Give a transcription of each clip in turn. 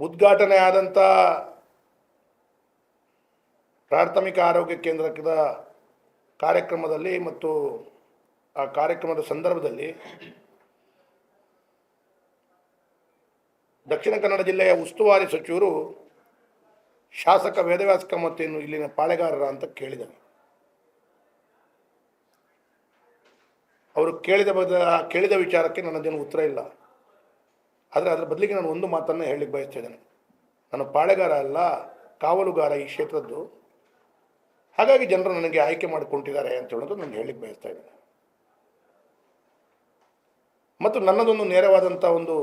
ಉದ್ಘಾಟನೆ ಆದಂಥ ಪ್ರಾಥಮಿಕ ಆರೋಗ್ಯ ಕೇಂದ್ರದ ಕಾರ್ಯಕ್ರಮದಲ್ಲಿ ಮತ್ತು ಆ ಕಾರ್ಯಕ್ರಮದ ಸಂದರ್ಭದಲ್ಲಿ ದಕ್ಷಿಣ ಕನ್ನಡ ಜಿಲ್ಲೆಯ ಉಸ್ತುವಾರಿ ಸಚಿವರು ಶಾಸಕ ವೇದವ್ಯಾಸ ಕಾಮತ್ತೇನು ಇಲ್ಲಿನ ಪಾಳೆಗಾರರ ಅಂತ ಕೇಳಿದರು. ಅವರು ಕೇಳಿದ ಬದ ಕೇಳಿದ ವಿಚಾರಕ್ಕೆ ನನ್ನದೇನು ಉತ್ತರ ಇಲ್ಲ. ಆದರೆ ಅದರ ಬದಲಿಗೆ ನಾನು ಒಂದು ಮಾತನ್ನು ಹೇಳಲಿಕ್ಕೆ ಬಯಸ್ತಿದ್ದೇನೆ ನಾನು ಪಾಳೆಗಾರ ಅಲ್ಲ, ಕಾವಲುಗಾರ ಈ ಕ್ಷೇತ್ರದ್ದು. ಹಾಗಾಗಿ ಜನರು ನನಗೆ ಆಯ್ಕೆ ಮಾಡಿಕೊಂಡಿದ್ದಾರೆ ಅಂತ ಹೇಳೋದು ನಾನು ಹೇಳಲಿಕ್ಕೆ ಬಯಸ್ತಾ ಇದ್ದೇನೆ. ಮತ್ತು ನನ್ನದೊಂದು ನೇರವಾದಂಥ ಒಂದು,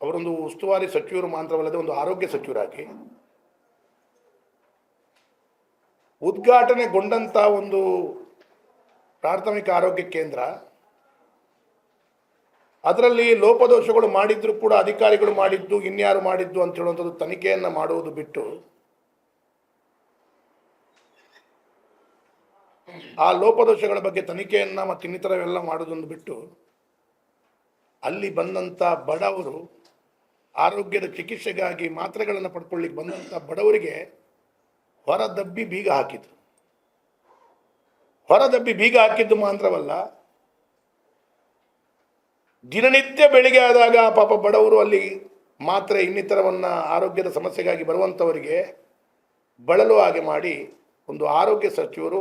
ಅವರೊಂದು ಉಸ್ತುವಾರಿ ಸಚಿವರು ಮಾತ್ರವಲ್ಲದೆ ಒಂದು ಆರೋಗ್ಯ ಸಚಿವರಾಗಿ ಉದ್ಘಾಟನೆಗೊಂಡಂಥ ಒಂದು ಪ್ರಾಥಮಿಕ ಆರೋಗ್ಯ ಕೇಂದ್ರ ಅದರಲ್ಲಿ ಲೋಪದೋಷಗಳು ಮಾಡಿದ್ರು ಕೂಡ ಅಧಿಕಾರಿಗಳು ಮಾಡಿದ್ದು, ಇನ್ಯಾರು ಮಾಡಿದ್ದು ಅಂತ ಹೇಳುವಂಥದ್ದು ತನಿಖೆಯನ್ನು ಮಾಡುವುದು ಬಿಟ್ಟು, ಆ ಲೋಪದೋಷಗಳ ಬಗ್ಗೆ ತನಿಖೆಯನ್ನು ಮತ್ತು ಇನ್ನಿತರವೆಲ್ಲ ಮಾಡೋದನ್ನು ಬಿಟ್ಟು, ಅಲ್ಲಿ ಬಂದಂಥ ಬಡವರು ಆರೋಗ್ಯದ ಚಿಕಿತ್ಸೆಗಾಗಿ ಮಾತ್ರೆಗಳನ್ನು ಪಡ್ಕೊಳ್ಳಿಕ್ಕೆ ಬಂದಂಥ ಬಡವರಿಗೆ ಹೊರದಬ್ಬಿ ಬೀಗ ಹಾಕಿದ್ರು. ಹೊರದಬ್ಬಿ ಬೀಗ ಹಾಕಿದ್ದು ಮಾತ್ರವಲ್ಲ ದಿನನಿತ್ಯ ಬೆಳಿಗ್ಗೆ ಆದಾಗ ಪಾಪ ಬಡವರು ಅಲ್ಲಿ ಮಾತ್ರ ಇನ್ನಿತರವನ್ನು ಆರೋಗ್ಯದ ಸಮಸ್ಯೆಗಾಗಿ ಬರುವಂಥವರಿಗೆ ಬಳಲು ಹಾಗೆ ಮಾಡಿ ಒಂದು ಆರೋಗ್ಯ ಸಚಿವರು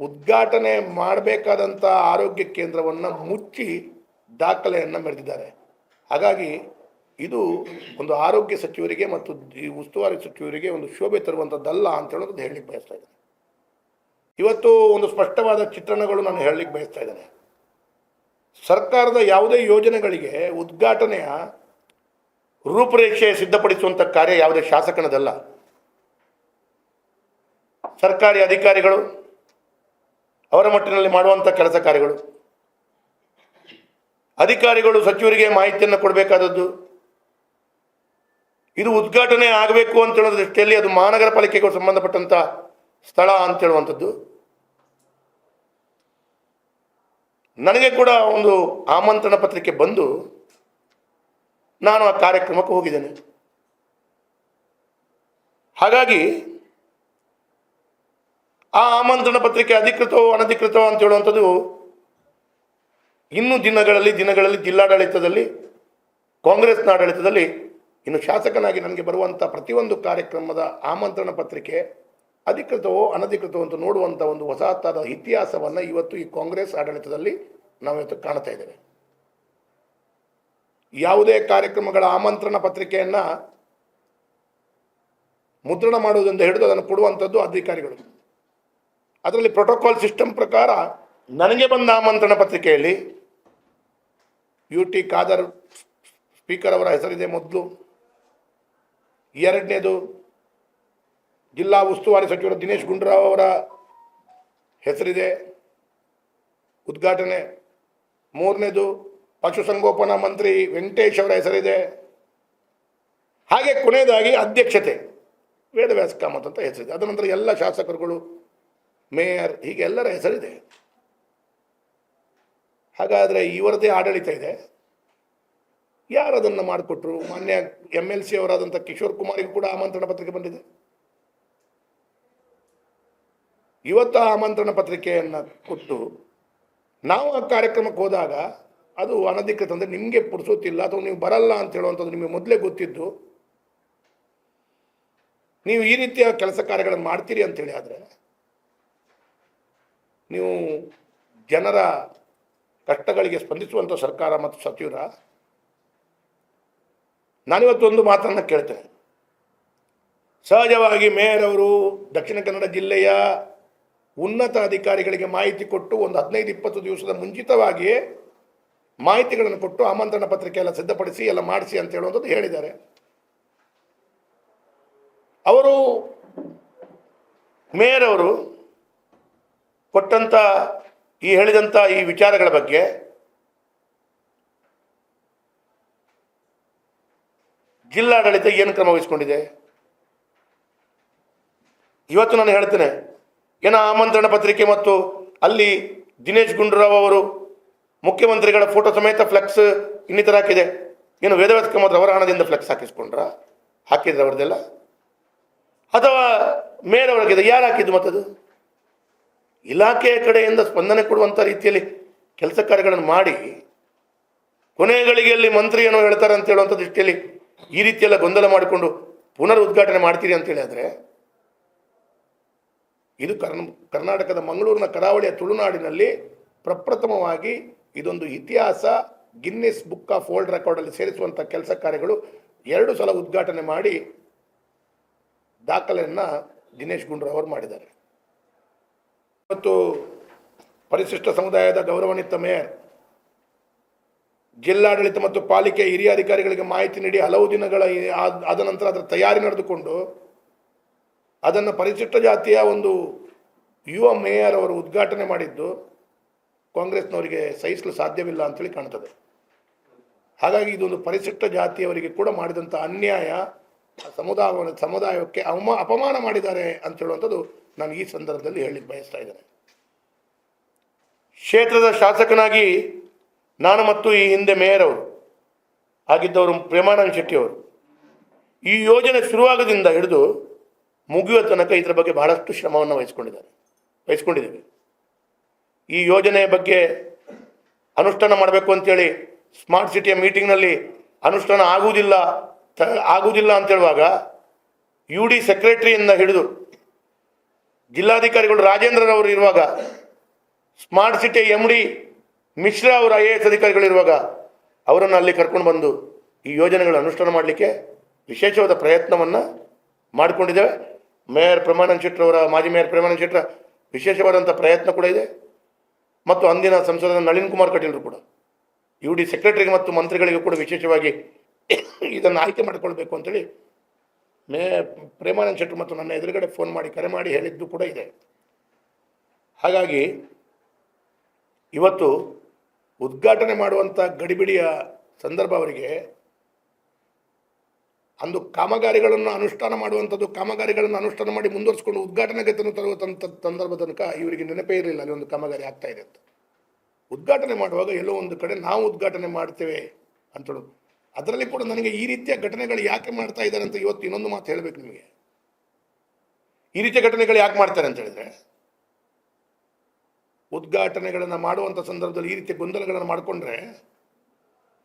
ಉದ್ಘಾಟನೆ ಮಾಡಬೇಕಾದಂಥ ಆರೋಗ್ಯ ಕೇಂದ್ರವನ್ನು ಮುಚ್ಚಿ ದಾಖಲೆಯನ್ನು ಮೆರೆದಿದ್ದಾರೆ ಹಾಗಾಗಿ ಇದು ಒಂದು ಆರೋಗ್ಯ ಸಚಿವರಿಗೆ ಮತ್ತು ಈ ಉಸ್ತುವಾರಿ ಸಚಿವರಿಗೆ ಒಂದು ಶೋಭೆ ತರುವಂಥದ್ದಲ್ಲ ಅಂತ ಹೇಳೋದು ಹೇಳಲಿಕ್ಕೆ ಬಯಸ್ತಾ ಇವತ್ತು ಒಂದು ಸ್ಪಷ್ಟವಾದ ಚಿತ್ರಣಗಳು ನಾನು ಹೇಳಲಿಕ್ಕೆ ಬಯಸ್ತಾ ಇದ್ದೇನೆ. ಸರ್ಕಾರದ ಯಾವುದೇ ಯೋಜನೆಗಳಿಗೆ ಉದ್ಘಾಟನೆಯ ರೂಪುರೇಷೆ ಸಿದ್ಧಪಡಿಸುವಂಥ ಕಾರ್ಯ ಯಾವುದೇ ಶಾಸಕನದಲ್ಲ. ಸರ್ಕಾರಿ ಅಧಿಕಾರಿಗಳು ಅವರ ಮಟ್ಟಿನಲ್ಲಿ ಮಾಡುವಂಥ ಕೆಲಸ ಕಾರ್ಯಗಳು. ಅಧಿಕಾರಿಗಳು ಸಚಿವರಿಗೆ ಮಾಹಿತಿಯನ್ನು ಕೊಡಬೇಕಾದದ್ದು. ಇದು ಉದ್ಘಾಟನೆ ಆಗಬೇಕು ಅಂತ ಹೇಳೋ ದೃಷ್ಟಿಯಲ್ಲಿ ಅದು ಮಹಾನಗರ ಪಾಲಿಕೆಗೆ ಸಂಬಂಧಪಟ್ಟಂಥ ಸ್ಥಳ ಅಂತ ಹೇಳುವಂಥದ್ದು ನನಗೆ ಕೂಡ ಒಂದು ಆಮಂತ್ರಣ ಪತ್ರಿಕೆ ಬಂದು ನಾನು ಆ ಕಾರ್ಯಕ್ರಮಕ್ಕೆ ಹೋಗಿದ್ದೇನೆ. ಹಾಗಾಗಿ ಆ ಆಮಂತ್ರಣ ಪತ್ರಿಕೆ ಅಧಿಕೃತವೋ ಅನಧಿಕೃತವೋ ಅಂತ ಹೇಳುವಂಥದ್ದು ಇನ್ನು ದಿನಗಳಲ್ಲಿ ದಿನಗಳಲ್ಲಿ, ಜಿಲ್ಲಾಡಳಿತದಲ್ಲಿ, ಕಾಂಗ್ರೆಸ್ನ ಆಡಳಿತದಲ್ಲಿ ಇನ್ನು ಶಾಸಕನಾಗಿ ನನಗೆ ಬರುವಂಥ ಪ್ರತಿಯೊಂದು ಕಾರ್ಯಕ್ರಮದ ಆಮಂತ್ರಣ ಪತ್ರಿಕೆ ಅಧಿಕೃತವೋ ಅನಧಿಕೃತವೋ ಅಂತ ನೋಡುವಂಥ ಒಂದು ಹೊಸತಾದ ಇತಿಹಾಸವನ್ನು ಇವತ್ತು ಈ ಕಾಂಗ್ರೆಸ್ ಆಡಳಿತದಲ್ಲಿ ನಾವು ಇವತ್ತು ಕಾಣ್ತಾ ಇದ್ದೇವೆ. ಯಾವುದೇ ಕಾರ್ಯಕ್ರಮಗಳ ಆಮಂತ್ರಣ ಪತ್ರಿಕೆಯನ್ನು ಮುದ್ರಣ ಮಾಡುವುದರಿಂದ ಹಿಡಿದು ಅದನ್ನು ಕೊಡುವಂಥದ್ದು ಅಧಿಕಾರಿಗಳು. ಅದರಲ್ಲಿ ಪ್ರೋಟೋಕಾಲ್ ಸಿಸ್ಟಮ್ ಪ್ರಕಾರ ನನಗೆ ಬಂದ ಆಮಂತ್ರಣ ಪತ್ರಿಕೆಯಲ್ಲಿ ಯು ಟಿ ಖಾದರ್ ಸ್ಪೀಕರ್ ಅವರ ಹೆಸರಿದೆ ಮೊದಲು. ಎರಡನೇದು ಜಿಲ್ಲಾ ಉಸ್ತುವಾರಿ ಸಚಿವರು ದಿನೇಶ್ ಗುಂಡೂರಾವ್ ಅವರ ಹೆಸರಿದೆ. ಉದ್ಘಾಟನೆ. ಮೂರನೇದು ಪಶುಸಂಗೋಪನಾ ಮಂತ್ರಿ ವೆಂಕಟೇಶ್ ಅವರ ಹೆಸರಿದೆ. ಹಾಗೆ ಕೊನೆಯದಾಗಿ ಅಧ್ಯಕ್ಷತೆ ವೇದವ್ಯಾಸ ಕಾಮತ್ ಅಂತ ಹೆಸರಿದೆ. ಅದ ನಂತರ ಎಲ್ಲ ಶಾಸಕರುಗಳು, ಮೇಯರ್, ಹೀಗೆ ಎಲ್ಲರ ಹೆಸರಿದೆ. ಹಾಗಾದರೆ ಇವರದೇ ಆಡಳಿತ ಇದೆ. ಯಾರು ಅದನ್ನು ಮಾಡಿಕೊಟ್ರು? ಮಾನ್ಯ ಎಂ ಎಲ್ ಸಿ ಅವರಾದಂಥ ಕಿಶೋರ್ ಕುಮಾರಿಗೂ ಕೂಡ ಆಮಂತ್ರಣ ಪತ್ರಿಕೆ ಬಂದಿದೆ. ಇವತ್ತು ಆಮಂತ್ರಣ ಪತ್ರಿಕೆಯನ್ನು ಕೊಟ್ಟು ನಾವು ಆ ಕಾರ್ಯಕ್ರಮಕ್ಕೆ ಹೋದಾಗ ಅದು ಅನಧಿಕೃತ ಅಂದರೆ ನಿಮಗೆ ಪುಡಿಸುತ್ತಿಲ್ಲ ಅಥವಾ ನೀವು ಬರಲ್ಲ ಅಂತ ಹೇಳುವಂಥದ್ದು ನಿಮಗೆ ಮೊದಲೇ ಗೊತ್ತಿದ್ದು. ನೀವು ಈ ರೀತಿಯ ಕೆಲಸ ಕಾರ್ಯಗಳನ್ನು ಮಾಡ್ತೀರಿ ಅಂತೇಳಿ ಆದರೆ ನೀವು ಜನರ ಕಷ್ಟಗಳಿಗೆ ಸ್ಪಂದಿಸುವಂಥ ಸರ್ಕಾರ ಮತ್ತು ಸಚಿವರ ನಾನಿವತ್ತು ಒಂದು ಮಾತನ್ನು ಕೇಳ್ತೇನೆ. ಸಹಜವಾಗಿ ಮೇಯರ್ ಅವರು ದಕ್ಷಿಣ ಕನ್ನಡ ಜಿಲ್ಲೆಯ ಉನ್ನತ ಅಧಿಕಾರಿಗಳಿಗೆ ಮಾಹಿತಿ ಕೊಟ್ಟು ಒಂದು ಹದಿನೈದು, ಇಪ್ಪತ್ತು ದಿವಸದ ಮುಂಚಿತವಾಗಿಯೇ ಮಾಹಿತಿಗಳನ್ನು ಕೊಟ್ಟು ಆಮಂತ್ರಣ ಪತ್ರಿಕೆ ಎಲ್ಲ ಸಿದ್ಧಪಡಿಸಿ, ಎಲ್ಲ ಮಾಡಿಸಿ ಅಂತ ಹೇಳುವಂಥದ್ದು ಹೇಳಿದ್ದಾರೆ. ಅವರು ಮೇಯರ್ ಅವರು ಕೊಟ್ಟಂಥ ಈ ಹೇಳಿದಂಥ ಈ ವಿಚಾರಗಳ ಬಗ್ಗೆ ಜಿಲ್ಲಾಡಳಿತ ಏನು ಕ್ರಮ ವಹಿಸ್ಕೊಂಡಿದೆ? ಇವತ್ತು ನಾನು ಹೇಳ್ತೇನೆ ಏನೋ ಆಮಂತ್ರಣ ಪತ್ರಿಕೆ ಮತ್ತು ಅಲ್ಲಿ ದಿನೇಶ್ ಗುಂಡೂರಾವ್ ಅವರು ಮುಖ್ಯಮಂತ್ರಿಗಳ ಫೋಟೋ ಸಮೇತ ಫ್ಲೆಕ್ಸ್ ಇನ್ನಿತರ ಹಾಕಿದೆ ಏನು ವೇದವ್ಯಾಸ ಕಾಮತ್ ಅವರ ಹಣದಿಂದ ಫ್ಲೆಕ್ಸ್ ಹಾಕಿಸ್ಕೊಂಡ್ರ? ಹಾಕಿದ್ರೆ ಅವ್ರದ್ದೆಲ್ಲ? ಅಥವಾ ಮೇಯರ್ ಅವರಿಗೆ ಯಾರು ಹಾಕಿದ್ದು ಮತ್ತದು? ಇಲಾಖೆಯ ಕಡೆಯಿಂದ ಸ್ಪಂದನೆ ಕೊಡುವಂಥ ರೀತಿಯಲ್ಲಿ ಕೆಲಸ ಕಾರ್ಯಗಳನ್ನು ಮಾಡಿ ಕೊನೆಗಳಿಗೆಯಲ್ಲಿ ಮಂತ್ರಿ ಏನೋ ಹೇಳ್ತಾರೆ ಅಂತ ಹೇಳುವಂಥ ದೃಷ್ಟಿಯಲ್ಲಿ ಈ ರೀತಿಯೆಲ್ಲ ಗೊಂದಲ ಮಾಡಿಕೊಂಡು ಪುನರ್ ಉದ್ಘಾಟನೆ ಮಾಡ್ತೀರಿ ಅಂತೇಳಿ ಆದರೆ ಇದು ಕರ್ನ, ಕರ್ನಾಟಕದ ಮಂಗಳೂರಿನ ಕರಾವಳಿಯ ತುಳುನಾಡಿನಲ್ಲಿ ಪ್ರಪ್ರಥಮವಾಗಿ ಇದೊಂದು ಇತಿಹಾಸ, ಗಿನ್ನಿಸ್ ಬುಕ್ ಆಫ್ ವರ್ಲ್ಡ್ ರೆಕಾರ್ಡಲ್ಲಿ ಸೇರಿಸುವಂಥ ಕೆಲಸ ಕಾರ್ಯಗಳು ಎರಡು ಸಲ ಉದ್ಘಾಟನೆ ಮಾಡಿ ದಾಖಲೆಯನ್ನು ದಿನೇಶ್ ಗುಂಡ್ರಾವ್ ಅವರು ಮಾಡಿದ್ದಾರೆ. ಮತ್ತು ಪರಿಶಿಷ್ಟ ಸಮುದಾಯದ ಗೌರವಾನ್ವಿತ ಮೇಯರ್, ಜಿಲ್ಲಾಡಳಿತ ಮತ್ತು ಪಾಲಿಕೆ ಹಿರಿಯ ಅಧಿಕಾರಿಗಳಿಗೆ ಮಾಹಿತಿ ನೀಡಿ ಹಲವು ದಿನಗಳ ಆದ ನಂತರ ಅದರ ತಯಾರಿ ನಡೆದುಕೊಂಡು ಅದನ್ನು ಪರಿಶಿಷ್ಟ ಜಾತಿಯ ಒಂದು ಯುವ ಮೇಯರ್ ಅವರು ಉದ್ಘಾಟನೆ ಮಾಡಿದ್ದು ಕಾಂಗ್ರೆಸ್ನವರಿಗೆ ಸಹಿಸಲು ಸಾಧ್ಯವಿಲ್ಲ ಅಂತೇಳಿ ಕಾಣ್ತದೆ. ಹಾಗಾಗಿ ಇದೊಂದು ಪರಿಶಿಷ್ಟ ಜಾತಿಯವರಿಗೆ ಕೂಡ ಮಾಡಿದಂಥ ಅನ್ಯಾಯ ಸಮುದಾಯ ಸಮುದಾಯಕ್ಕೆ ಅವಮ, ಅಪಮಾನ ಮಾಡಿದ್ದಾರೆ ಅಂತ ಹೇಳುವಂಥದ್ದು ನಾನು ಈ ಸಂದರ್ಭದಲ್ಲಿ ಹೇಳಲಿಕ್ಕೆ ಬಯಸ್ತಾ ಇದ್ದೇನೆ. ಕ್ಷೇತ್ರದ ಶಾಸಕನಾಗಿ ನಾನು ಮತ್ತು ಈ ಹಿಂದೆ ಮೇಯರ್ ಅವರು ಆಗಿದ್ದವರು ಪ್ರೇಮಾನಂದ್ ಶೆಟ್ಟಿ ಅವರು ಈ ಯೋಜನೆ ಶುರುವಾಗದಿಂದ ಹಿಡಿದು ಮುಗಿಯುವ ತನಕ ಇದರ ಬಗ್ಗೆ ಬಹಳಷ್ಟು ಶ್ರಮವನ್ನು ವಹಿಸ್ಕೊಂಡಿದ್ದಾರೆ, ವಹಿಸ್ಕೊಂಡಿದ್ದೀವಿ. ಈ ಯೋಜನೆಯ ಬಗ್ಗೆ ಅನುಷ್ಠಾನ ಮಾಡಬೇಕು ಅಂತೇಳಿ ಸ್ಮಾರ್ಟ್ ಸಿಟಿಯ ಮೀಟಿಂಗ್ನಲ್ಲಿ ಅನುಷ್ಠಾನ ಆಗುವುದಿಲ್ಲ ಆಗುವುದಿಲ್ಲ ಅಂತ ಹೇಳುವಾಗ ಯು ಡಿ ಸೆಕ್ರೆಟರಿಯಿಂದ ಹಿಡಿದು ಜಿಲ್ಲಾಧಿಕಾರಿಗಳು ರಾಜೇಂದ್ರರವರು ಇರುವಾಗ, smart city M D Mishra ಅವರು ಐ ಎ ಎಸ್ ಅಧಿಕಾರಿಗಳಿರುವಾಗ ಅವರನ್ನು ಅಲ್ಲಿ ಕರ್ಕೊಂಡು ಬಂದು ಈ ಯೋಜನೆಗಳ ಅನುಷ್ಠಾನ ಮಾಡಲಿಕ್ಕೆ ವಿಶೇಷವಾದ ಪ್ರಯತ್ನವನ್ನು ಮಾಡಿಕೊಂಡಿದ್ದೇವೆ. ಮೇಯರ್ ಪ್ರಮಾಣನ್ ಶೆಟ್ಟರವರ ಮಾಜಿ ಮೇಯರ್ ಪ್ರಮಾಣನ್ ಶೆಟ್ಟರ ವಿಶೇಷವಾದಂಥ ಪ್ರಯತ್ನ ಕೂಡ ಇದೆ. ಮತ್ತು ಅಂದಿನ ಸಂಸದ ನಳಿನ್ ಕುಮಾರ್ ಕಟೀಲ್ರು ಕೂಡ. ಯು ಡಿ ಸೆಕ್ರೆಟರಿಗೆ ಮತ್ತು ಮಂತ್ರಿಗಳಿಗೂ ಕೂಡ ವಿಶೇಷವಾಗಿ ಇದನ್ನು ಆಯ್ಕೆ ಮಾಡಿಕೊಳ್ಬೇಕು ಅಂತೇಳಿ ಮೇ ಪ್ರೇಮಾನಂದ್ ಶೆಟ್ಟರು ಮತ್ತು ನನ್ನ ಎದುರುಗಡೆ ಫೋನ್ ಮಾಡಿ, ಕರೆ ಮಾಡಿ ಹೇಳಿದ್ದು ಕೂಡ ಇದೆ. ಹಾಗಾಗಿ ಇವತ್ತು ಉದ್ಘಾಟನೆ ಮಾಡುವಂಥ ಗಡಿಬಿಡಿಯ ಸಂದರ್ಭ ಅವರಿಗೆ ಅಂದು ಕಾಮಗಾರಿಗಳನ್ನು ಅನುಷ್ಠಾನ ಮಾಡುವಂಥದ್ದು, ಕಾಮಗಾರಿಗಳನ್ನು ಅನುಷ್ಠಾನ ಮಾಡಿ ಮುಂದುವರಿಸಿಕೊಂಡು ಉದ್ಘಾಟನೆಗೆ ತರುವಂಥ ಸಂದರ್ಭ ತನಕ ಇವರಿಗೆ ನೆನಪೇ ಇರಲಿಲ್ಲ ಅಲ್ಲಿ ಒಂದು ಕಾಮಗಾರಿ ಆಗ್ತಾ ಇದೆ ಅಂತ. ಉದ್ಘಾಟನೆ ಮಾಡುವಾಗ ಎಲ್ಲೋ ಒಂದು ಕಡೆ ನಾವು ಉದ್ಘಾಟನೆ ಮಾಡ್ತೇವೆ ಅಂತ ಹೇಳೋದು ಅದರಲ್ಲಿ ಕೂಡ ನನಗೆ ಈ ರೀತಿಯ ಘಟನೆಗಳು ಯಾಕೆ ಮಾಡ್ತಾ ಇದ್ದಾರೆ ಅಂತ ಇವತ್ತು ಇನ್ನೊಂದು ಮಾತು ಹೇಳಬೇಕು ನಿಮಗೆ. ಈ ರೀತಿಯ ಘಟನೆಗಳು ಯಾಕೆ ಮಾಡ್ತಾರೆ ಅಂತ ಹೇಳಿದ್ರೆ, ಉದ್ಘಾಟನೆಗಳನ್ನು ಮಾಡುವಂಥ ಸಂದರ್ಭದಲ್ಲಿ ಈ ರೀತಿಯ ಗೊಂದಲಗಳನ್ನು ಮಾಡಿಕೊಂಡ್ರೆ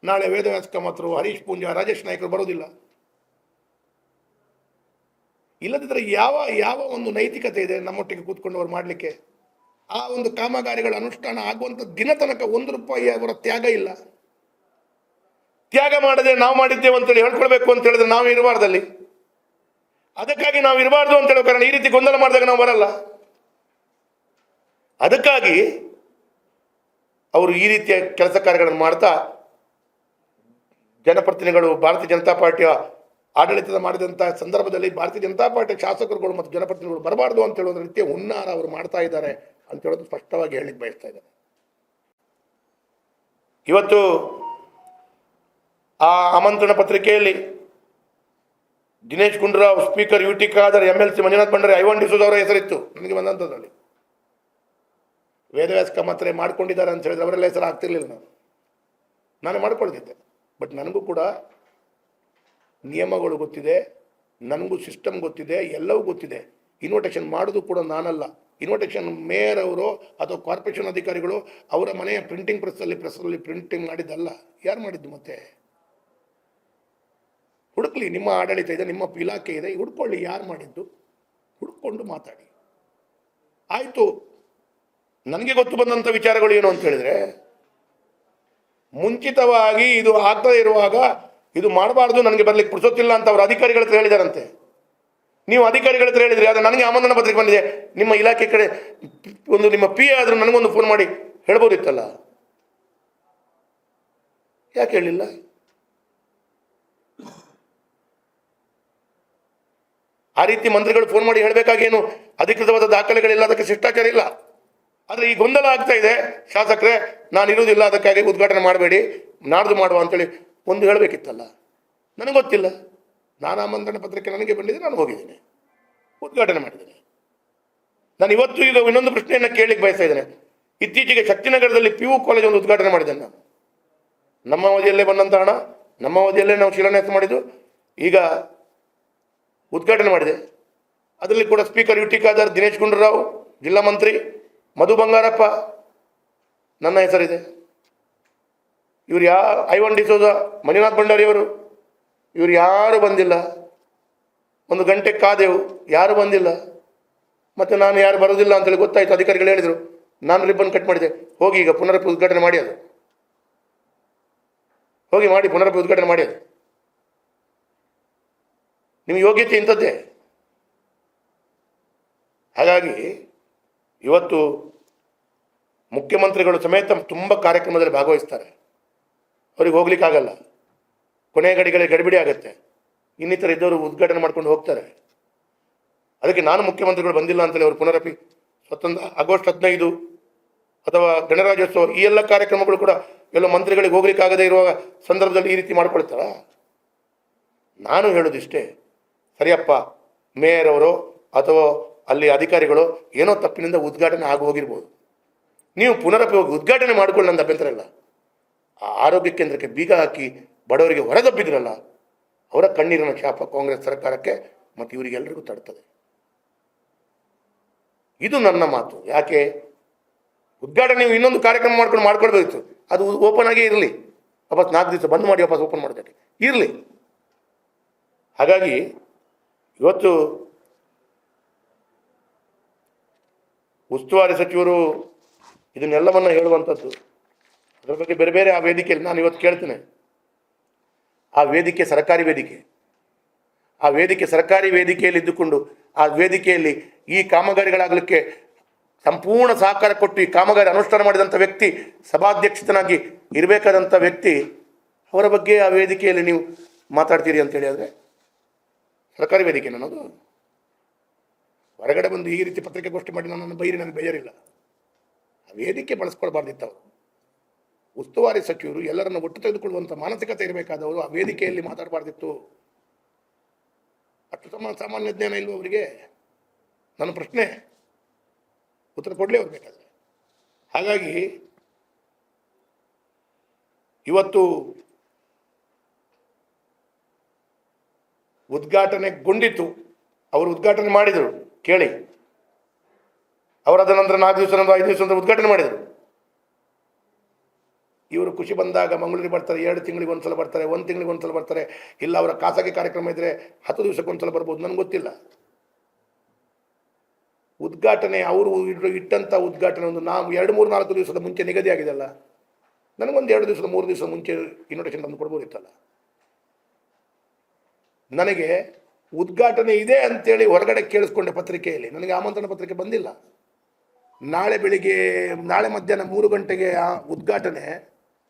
ನಾಳೆ ವೇದವ್ಯಾಸ ಮಾತ್ರ, ಹರೀಶ್ ಪೂಂಜಾ, ರಾಜೇಶ್ ನಾಯ್ಕರು ಬರೋದಿಲ್ಲ. ಇಲ್ಲದಿದ್ದರೆ ಯಾವ ಯಾವ ಒಂದು ನೈತಿಕತೆ ಇದೆ ನಮ್ಮೊಟ್ಟಿಗೆ ಕೂತ್ಕೊಂಡು ಅವ್ರು ಮಾಡಲಿಕ್ಕೆ? ಆ ಒಂದು ಕಾಮಗಾರಿಗಳ ಅನುಷ್ಠಾನ ಆಗುವಂಥ ದಿನ ತನಕ ಒಂದು ರೂಪಾಯಿ ಅವರ ತ್ಯಾಗ ಇಲ್ಲ. ತ್ಯಾಗ ಮಾಡದೆ ನಾವು ಮಾಡಿದ್ದೇವೆ ಅಂತೇಳಿ ಹೇಳ್ಕೊಳ್ಬೇಕು ಅಂತ ಹೇಳಿದ್ರೆ ನಾವು ಇರಬಾರ್ದಲ್ಲಿ ಅದಕ್ಕಾಗಿ ನಾವು ಇರಬಾರ್ದು ಅಂತ ಹೇಳೋ ಕಾರಣ ಈ ರೀತಿ ಗೊಂದಲ ಮಾಡಿದಾಗ ನಾವು ಬರಲ್ಲ. ಅದಕ್ಕಾಗಿ ಅವರು ಈ ರೀತಿಯ ಕೆಲಸ ಕಾರ್ಯಗಳನ್ನು ಮಾಡ್ತಾ ಜನಪ್ರತಿನಿಧಿಗಳು, ಭಾರತೀಯ ಜನತಾ ಪಾರ್ಟಿಯ ಆಡಳಿತದ ಮಾಡಿದಂಥ ಸಂದರ್ಭದಲ್ಲಿ ಭಾರತೀಯ ಜನತಾ ಪಾರ್ಟಿ ಶಾಸಕರುಗಳು ಮತ್ತು ಜನಪ್ರತಿನಿಧಿಗಳು ಬರಬಾರ್ದು ಅಂತ ಹೇಳೋದ್ರ ರೀತಿಯ ಹುನ್ನಾರ ಅವರು ಮಾಡ್ತಾ ಇದ್ದಾರೆ ಅಂತ ಹೇಳೋದು ಸ್ಪಷ್ಟವಾಗಿ ಹೇಳಿಕ್ಕೆ ಬಯಸ್ತಾ ಇದ್ದಾರೆ ಇವತ್ತು ಆ ಆಮಂತ್ರಣ ಪತ್ರಿಕೆಯಲ್ಲಿ Dinesh Gundu Rao, speaker U T Khader M L C Manjunath Bhandari Ivan D'Souza ಅವರ ಹೆಸರಿತ್ತು. ನನಗೆ ಬಂದಂಥದ್ರಲ್ಲಿ. ವೇದವ್ಯಾಸ ಕಮತ್ರೆ ಮಾಡ್ಕೊಂಡಿದ್ದಾರೆ ಅಂತ ಹೇಳಿದ್ರೆ ಅವರೆಲ್ಲ ಹೆಸರು ಆಗ್ತಿರ್ಲಿಲ್ಲ ನಾನು. ನಾನು ಮಾಡ್ಕೊಳ್ತಿದ್ದೆ. ಬಟ್ ನನಗೂ ಕೂಡ ನಿಯಮಗಳು ಗೊತ್ತಿದೆ, ನನಗೂ ಸಿಸ್ಟಮ್ ಗೊತ್ತಿದೆ, ಎಲ್ಲವೂ ಗೊತ್ತಿದೆ. ಇನ್ವಿಟೇಷನ್ ಮಾಡೋದು ಕೂಡ ನಾನಲ್ಲ. ಇನ್ವಿಟೇಷನ್ ಮೇಯರ್ ಅವರು ಅಥವಾ ಕಾರ್ಪೊರೇಷನ್ ಅಧಿಕಾರಿಗಳು ಅವರ ಮನೆಯ ಪ್ರಿಂಟಿಂಗ್ ಪ್ರೆಸ್ಸಲ್ಲಿ ಪ್ರೆಸ್ಸಲ್ಲಿ ಪ್ರಿಂಟಿಂಗ್ ಮಾಡಿದ್ದಲ್ಲ. ಯಾರು ಮಾಡಿದ್ದು ಮತ್ತೆ? ಹುಡುಕ್ಲಿ, ನಿಮ್ಮ ಆಡಳಿತ ಇದೆ, ನಿಮ್ಮ ಇಲಾಖೆ ಇದೆ, ಹುಡ್ಕೊಳ್ಳಿ ಯಾರು ಮಾಡಿದ್ದು. ಹುಡ್ಕೊಂಡು ಮಾತಾಡಿ. ಆಯಿತು. ನನಗೆ ಗೊತ್ತು ಬಂದಂಥ ವಿಚಾರಗಳು ಏನು ಅಂತ ಹೇಳಿದ್ರೆ, ಮುಂಚಿತವಾಗಿ ಇದು ಆಗ್ತಾ ಇರುವಾಗ ಇದು ಮಾಡಬಾರ್ದು, ನನಗೆ ಬರ್ಲಿಕ್ಕೆ ಪುರ್ಸೊತ್ತಿಲ್ಲ ಅಂತ ಅವರು ಅಧಿಕಾರಿಗಳ ಹತ್ರ ಹೇಳಿದಾರಂತೆ. ನೀವು ಅಧಿಕಾರಿಗಳ ಹತ್ರ ಹೇಳಿದ್ರಿ ಅದು ನನಗೆ ಆಮಂತ್ರಣ ಪತ್ರಿಕೆ ಬಂದಿದೆ. ನಿಮ್ಮ ಇಲಾಖೆ ಕಡೆ ಒಂದು ನಿಮ್ಮ ಪಿ ಎ ಆದರೂ ನನಗೊಂದು ಫೋನ್ ಮಾಡಿ ಹೇಳ್ಬೋದಿತ್ತಲ್ಲ? ಯಾಕೆ ಹೇಳಿಲ್ಲ? ಆ ರೀತಿ ಮಂತ್ರಿಗಳು ಫೋನ್ ಮಾಡಿ ಹೇಳಬೇಕಾಗೇನು? ಅಧಿಕೃತವಾದ ದಾಖಲೆಗಳಿಲ್ಲ, ಅದಕ್ಕೆ ಶಿಷ್ಟಾಚಾರ ಇಲ್ಲ. ಆದರೆ ಈ ಗೊಂದಲ ಆಗ್ತಾ ಇದೆ. ಶಾಸಕರೇ ನಾನು ಇರುವುದಿಲ್ಲ ಅದಕ್ಕಾಗಿ ಉದ್ಘಾಟನೆ ಮಾಡಬೇಡಿ. ನಾಡ್ದು ಮಾಡುವ ಅಂತೇಳಿ ಒಂದು ಹೇಳಬೇಕಿತ್ತಲ್ಲ? ನನಗೆ ಗೊತ್ತಿಲ್ಲ. ನಾನು ಆಮಂತ್ರಣ ಪತ್ರಿಕೆ ನನಗೆ ಬಂದಿದ್ದೆ ನಾನು ಹೋಗಿದ್ದೇನೆ. ಉದ್ಘಾಟನೆ ಮಾಡಿದ್ದೇನೆ. ನಾನು ಇವತ್ತು ಈಗ ಇನ್ನೊಂದು ಪ್ರಶ್ನೆಯನ್ನು ಕೇಳಲಿಕ್ಕೆ ಬಯಸ್ತಾ ಇದ್ದೇನೆ. ಇತ್ತೀಚೆಗೆ ಶಕ್ತಿನಗರದಲ್ಲಿ ಪಿ ಯು ಕಾಲೇಜ್ ಒಂದು ಉದ್ಘಾಟನೆ ಮಾಡಿದ್ದೇನೆ ನಾನು. ನಮ್ಮ ಅವಧಿಯಲ್ಲೇ ಬಂದಂಥ ಹಣ, ನಮ್ಮ ಅವಧಿಯಲ್ಲೇ ನಾವು ಶಿಲಾನ್ಯಾಸ ಮಾಡಿದ್ದು, ಈಗ ಉದ್ಘಾಟನೆ ಮಾಡಿದೆ. ಅದರಲ್ಲಿ ಕೂಡ speaker U T Khader, Dinesh Gundu Rao, ಜಿಲ್ಲಾ ಮಂತ್ರಿ ಮಧು ಬಂಗಾರಪ್ಪ ನನ್ನ ಹೆಸರಿದೆ. ಇವ್ರು ಯಾ, ಐವನ್ ಡಿಸೋಜ ಮಂಜುನಾಥ್ ಭಂಡಾರಿಯವರು ಇವ್ರು ಯಾರು ಬಂದಿಲ್ಲ. ಒಂದು ಗಂಟೆ ಕಾದೆವು, ಯಾರು ಬಂದಿಲ್ಲ. ಮತ್ತು ನಾನು ಯಾರು ಬರೋದಿಲ್ಲ ಅಂತೇಳಿ ಗೊತ್ತಾಯಿತು, ಅಧಿಕಾರಿಗಳು ಹೇಳಿದರು. ನಾನು ರಿಬ್ಬನ್ ಕಟ್ ಮಾಡಿದೆ. ಹೋಗಿ ಈಗ ಪುನರ್ ಉದ್ಘಾಟನೆ ಮಾಡಿ ಅದು. ಹೋಗಿ ಮಾಡಿ ಪುನರ್ ಉದ್ಘಾಟನೆ ಮಾಡಿ ಅದು. ನಿಮ್ಮ ಯೋಗ್ಯತೆ ಇಂಥದ್ದೇ. ಹಾಗಾಗಿ ಇವತ್ತು ಮುಖ್ಯಮಂತ್ರಿಗಳು ಸಮೇತ ತುಂಬ ಕಾರ್ಯಕ್ರಮದಲ್ಲಿ ಭಾಗವಹಿಸ್ತಾರೆ. ಅವ್ರಿಗೆ ಹೋಗ್ಲಿಕ್ಕಾಗಲ್ಲ. ಕೊನೆಯ ಗಡಿಗಳಿಗೆ ಗಡಿಬಿಡಿ ಆಗುತ್ತೆ. ಇನ್ನಿತರ ಇದ್ದವರು ಉದ್ಘಾಟನೆ ಮಾಡ್ಕೊಂಡು ಹೋಗ್ತಾರೆ. ಅದಕ್ಕೆ ನಾನು ಮುಖ್ಯಮಂತ್ರಿಗಳು ಬಂದಿಲ್ಲ ಅಂತಲೇ ಅವರು ಪುನರಪಿ ಸ್ವತಂತ್ರ ಆಗಸ್ಟ್ ಹದಿನೈದು ಅಥವಾ ಗಣರಾಜ್ಯೋತ್ಸವ ಈ ಎಲ್ಲ ಕಾರ್ಯಕ್ರಮಗಳು ಕೂಡ ಎಲ್ಲ ಮಂತ್ರಿಗಳಿಗೆ ಹೋಗ್ಲಿಕ್ಕಾಗದೇ ಇರುವ ಸಂದರ್ಭದಲ್ಲಿ ಈ ರೀತಿ ಮಾಡ್ಕೊಳ್ತಾರ? ನಾನು ಹೇಳೋದಿಷ್ಟೇ, ಸರಿಯಪ್ಪ, ಮೇಯರ್ ಅವರು ಅಥವಾ ಅಲ್ಲಿ ಅಧಿಕಾರಿಗಳು ಏನೋ ತಪ್ಪಿನಿಂದ ಉದ್ಘಾಟನೆ ಆಗಿ ಹೋಗಿರ್ಬೋದು ನೀವು ಪುನರಪಿ ಹೋಗಿ ಉದ್ಘಾಟನೆ ಮಾಡ್ಕೊಳ್ಳಿ ನನ್ನ ಅಭ್ಯಂತರ ಇಲ್ಲ. ಆ ಆರೋಗ್ಯ ಕೇಂದ್ರಕ್ಕೆ ಬೀಗ ಹಾಕಿ ಬಡವರಿಗೆ ಹೊರದಬ್ಬಿದ್ರಲ್ಲ ಅವರ ಕಣ್ಣೀರಿನ ಶಾಪ ಕಾಂಗ್ರೆಸ್ ಸರ್ಕಾರಕ್ಕೆ ಮತ್ತು ಇವರಿಗೆಲ್ಲರಿಗೂ ತಡ್ತದೆ. ಇದು ನನ್ನ ಮಾತು. ಯಾಕೆ? ಉದ್ಘಾಟನೆ ನೀವು ಇನ್ನೊಂದು ಕಾರ್ಯಕ್ರಮ ಮಾಡ್ಕೊಂಡು ಮಾಡ್ಕೊಳ್ಬೇಕಿತ್ತು ಅದು ಓಪನ್ ಆಗೇ ಇರಲಿ. ವಾಪಸ್ ನಾಲ್ಕು ದಿವಸ ಬಂದ್ ಮಾಡಿ ವಾಪಸ್ ಓಪನ್ ಮಾಡೋದಕ್ಕೆ. ಇರಲಿ. ಹಾಗಾಗಿ ಇವತ್ತು ಉಸ್ತುವಾರಿ ಸಚಿವರು ಇದನ್ನೆಲ್ಲವನ್ನ ಹೇಳುವಂಥದ್ದು ಅದರ ಬಗ್ಗೆ ಬೇರೆ ಬೇರೆ ಆ ವೇದಿಕೆಯಲ್ಲಿ ನಾನು ಇವತ್ತು ಕೇಳ್ತೇನೆ. ಆ ವೇದಿಕೆ ಸರ್ಕಾರಿ ವೇದಿಕೆ. ಆ ವೇದಿಕೆ ಸರ್ಕಾರಿ ವೇದಿಕೆಯಲ್ಲಿ ಇದ್ದುಕೊಂಡು ಆ ವೇದಿಕೆಯಲ್ಲಿ ಈ ಕಾಮಗಾರಿಗಳಾಗಲಿಕ್ಕೆ ಸಂಪೂರ್ಣ ಸಹಕಾರ ಕೊಟ್ಟು ಈ ಕಾಮಗಾರಿ ಅನುಷ್ಠಾನ ಮಾಡಿದಂಥ ವ್ಯಕ್ತಿ, ಸಭಾಧ್ಯಕ್ಷತನಾಗಿ ಇರಬೇಕಾದಂಥ ವ್ಯಕ್ತಿ, ಅವರ ಬಗ್ಗೆ ಆ ವೇದಿಕೆಯಲ್ಲಿ ನೀವು ಮಾತಾಡ್ತೀರಿ ಅಂತೇಳಿ ಆದರೆ ಸರ್ಕಾರಿ ವೇದಿಕೆ ನನ್ನದು ಹೊರಗಡೆ ಬಂದು ಈ ರೀತಿ ಪತ್ರಿಕಾಗೋಷ್ಠಿ ಮಾಡಿ ನನ್ನನ್ನು ಬೈರಿ, ನನಗೆ ಬೇಜಾರಿಲ್ಲ. ಆ ವೇದಿಕೆ ಬಳಸ್ಕೊಳ್ಬಾರ್ದಿತ್ತು ಅವರು. ಉಸ್ತುವಾರಿ ಸಚಿವರು ಎಲ್ಲರನ್ನು ಒಟ್ಟು ತೆಗೆದುಕೊಳ್ಳುವಂಥ ಮಾನಸಿಕತೆ ಇರಬೇಕಾದವರು ಆ ವೇದಿಕೆಯಲ್ಲಿ ಮಾತಾಡಬಾರ್ದಿತ್ತು. ಅಷ್ಟು ಸಮ, ಸಾಮಾನ್ಯ ಜ್ಞಾನ ಇಲ್ವ ಅವರಿಗೆ? ನನ್ನ ಪ್ರಶ್ನೆ, ಉತ್ತರ ಕೊಡಲೇ ಅವ್ರು ಹಾಗಾಗಿ, ಇವತ್ತು ಉದ್ಘಾಟನೆಗೊಂಡಿತು ಅವರು ಉದ್ಘಾಟನೆ ಮಾಡಿದರು. ಕೇಳಿ. ಅವರಾದ ನಂತರ ನಾಲ್ಕು ದಿವಸ ನಂತರ ಐದು ದಿವಸ ನಂತರ ಉದ್ಘಾಟನೆ ಮಾಡಿದರು. ಇವರು ಖುಷಿ ಬಂದಾಗ ಮಂಗಳೂರಿಗೆ ಬರ್ತಾರೆ, ಎರಡು ತಿಂಗಳಿಗೆ ಒಂದ್ಸಲ ಬರ್ತಾರೆ, ಒಂದು ತಿಂಗಳಿಗೆ ಒಂದ್ಸಲ ಬರ್ತಾರೆ. ಇಲ್ಲ ಅವರ ಖಾಸಗಿ ಕಾರ್ಯಕ್ರಮ ಇದ್ದರೆ ಹತ್ತು ದಿವಸಕ್ಕೆ ಒಂದ್ಸಲ ಬರ್ಬೋದು, ನನಗೆ ಗೊತ್ತಿಲ್ಲ. ಉದ್ಘಾಟನೆ, ಅವರು ಇಟ್ಟಂತ ಉದ್ಘಾಟನೆ ಒಂದು ನಾವು ಎರಡು ಮೂರು ನಾಲ್ಕು ದಿವಸದ ಮುಂಚೆ ನಿಗದಿ ಆಗಿದೆಯಲ್ಲ? ನನಗೊಂದು ಎರಡು ದಿವಸದ, ಮೂರು ದಿವಸದ ಮುಂಚೆ ಇನ್ವಿಟೇಷನ್ ತಂದು ಕೊಡ್ಬೋದಿತ್ತಲ್ಲ? ನನಗೆ ಉದ್ಘಾಟನೆ ಇದೆ ಅಂತೇಳಿ ಹೊರಗಡೆ ಕೇಳಿಸ್ಕೊಂಡೆ ಪತ್ರಿಕೆಯಲ್ಲಿ. ನನಗೆ ಆಮಂತ್ರಣ ಪತ್ರಿಕೆ ಬಂದಿಲ್ಲ. ನಾಳೆ ಬೆಳಿಗ್ಗೆ ನಾಳೆ ಮಧ್ಯಾಹ್ನ ಮೂರು ಗಂಟೆಗೆ ಆ ಉದ್ಘಾಟನೆ